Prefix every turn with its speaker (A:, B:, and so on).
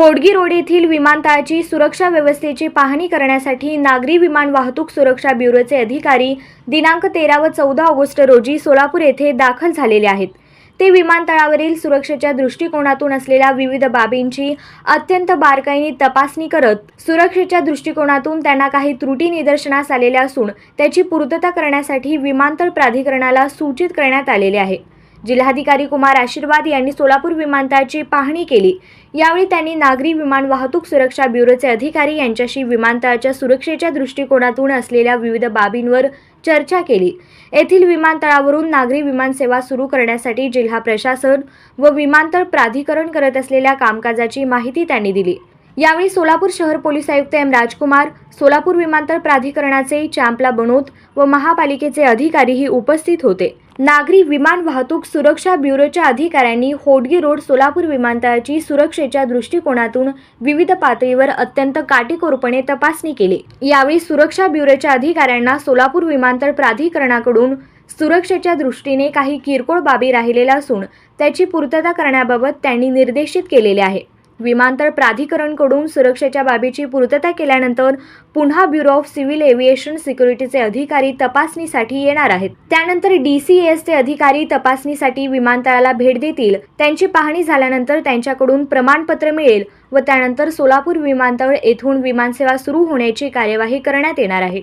A: Hodgi road येथील विमानतळाची सुरक्षा व्यवस्थेची पाहणी करण्यासाठी नागरी विमान वाहतूक सुरक्षा ब्युरोचे अधिकारी दिनांक तेरा व चौदा ऑगस्ट रोजी सोलापूर येथे दाखल झालेले आहेत. ते विमानतळावरील सुरक्षेच्या दृष्टिकोनातून असलेल्या विविध बाबींची अत्यंत बारकाईने तपासणी करत सुरक्षेच्या दृष्टिकोनातून त्यांना काही त्रुटी निदर्शनास आलेल्या असून त्याची पूर्तता करण्यासाठी विमानतळ प्राधिकरणाला सूचित करण्यात आलेले आहे. जिल्हाधिकारी कुमार आशीर्वाद यांनी सोलापूर विमानतळाची पाहणी केली. यावेळी त्यांनी नागरी विमान वाहतूक सुरक्षा ब्युरोचे अधिकारी यांच्याशी विमानतळाच्या सुरक्षेच्या दृष्टिकोनातून असलेल्या विविध बाबींवर चर्चा केली. येथील विमानतळावरून नागरी विमानसेवा सुरू करण्यासाठी जिल्हा प्रशासन व विमानतळ प्राधिकरण करत असलेल्या कामकाजाची माहिती त्यांनी दिली. यावेळी सोलापूर शहर पोलीस आयुक्त एम. राजकुमार सोलापूर विमानतळ प्राधिकरणाचे चांपला बनोत व महापालिकेचे अधिकारीही उपस्थित होते. नागरी विमान वाहतूक सुरक्षा ब्युरोच्या अधिकाऱ्यांनी होडगी रोड सोलापूर विमानतळाची सुरक्षेच्या दृष्टिकोनातून विविध पातळीवर अत्यंत काटेकोरपणे तपासणी केली. यावेळी सुरक्षा ब्युरोच्या अधिकाऱ्यांना सोलापूर विमानतळ प्राधिकरणाकडून सुरक्षेच्या दृष्टीने काही किरकोळ बाबी राहिलेल्या असून त्याची पूर्तता करण्याबाबत त्यांनी निर्देशित केलेले आहे. विमानतळ प्राधिकरणकडून सुरक्षेच्या बाबीची पूर्तता केल्यानंतर पुन्हा ब्युरो ऑफ सिव्हिल एव्हिएशन सिक्युरिटीचे अधिकारी तपासणीसाठी येणार आहेत. त्यानंतर डी सी एसचे अधिकारी तपासणीसाठी विमानतळाला भेट देतील. त्यांची पाहणी झाल्यानंतर त्यांच्याकडून प्रमाणपत्र मिळेल व त्यानंतर सोलापूर विमानतळ येथून विमानसेवा सुरू होण्याची कार्यवाही करण्यात येणार आहे.